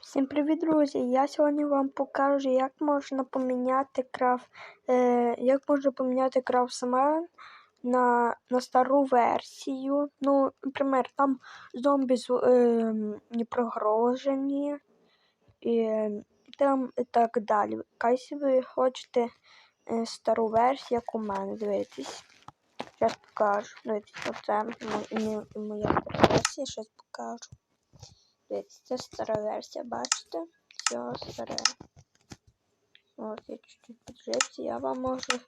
Всім привіт, друзі! Я сьогодні вам покажу, як можна поміняти крав, е, як можна поміняти крафсмен на на стару версію. Ну, наприклад, там зомбі е, не прогрожені і там і так далі. Якщо ви хочете е, стару версію, як у мене, дивитесь. Зараз покажу. Дивіться, оце моя версія, зараз покажу. Дивіться, це стара версія, бачите? Все старе. От, я чуть-чуть піджився. Я вам можу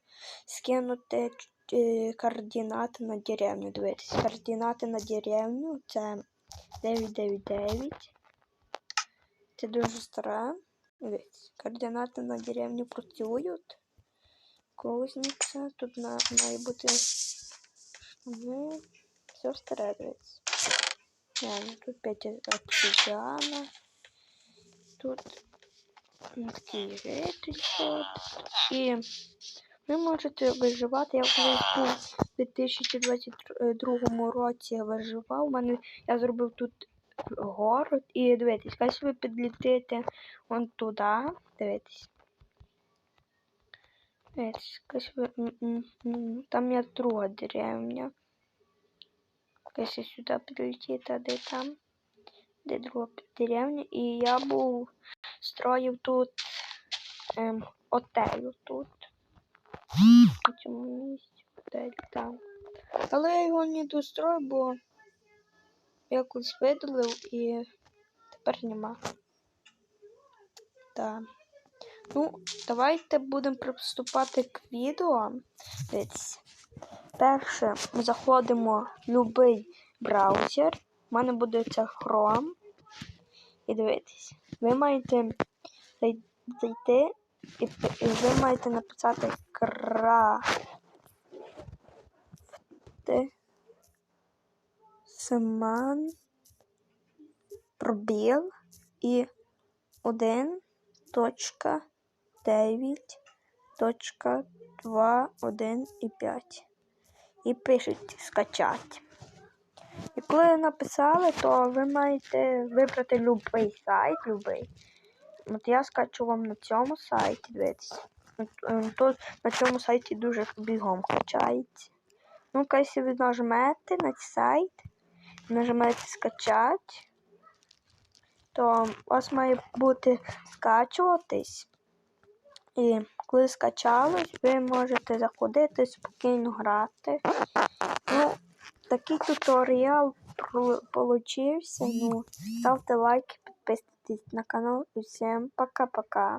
скинути е, координати на деревню. Дивіться, координати на деревню це 999. Це дуже стара. Дивіться, координати на деревню працюють. Кузниця. Тут має бути. Все старе, дивіться. Реально, тут 5 обсидиана. Тут такий житель І ви можете виживати. Я був у 2022 році виживав. У мене я зробив тут город. І дивитесь, якщо ви підлітите вон туди, дивитесь. Ви... Там є друга деревня. Якщо сюди підлетіти, де там, де друга деревня. І я був строїв тут ем, отелю тут. На цьому місці. Отель там. Але я його не дострою, бо якось видалив і тепер нема. Так. Ну, давайте будемо приступати к відео. Дивіться. Перше ми заходимо в будь-який браузер. У мене буде це Chrome. І дивитесь, ви маєте зайти і, і ви маєте написати крафт Семан пробіл і 1.9.2, 1 і 5 і пишуть скачати. І коли написали, то ви маєте вибрати будь-який сайт. Любий. От я скачу вам на цьому сайті, дивіться. Тут на цьому сайті дуже бігом качається. Ну, якщо ви нажмете на цей сайт, нажмете скачати, то у вас має бути скачуватись. І коли скачалось, ви можете заходити, спокійно грати. Ну, такий туторіал получився. Ну, ставте лайки, підписуйтесь на канал. І всім пока-пока.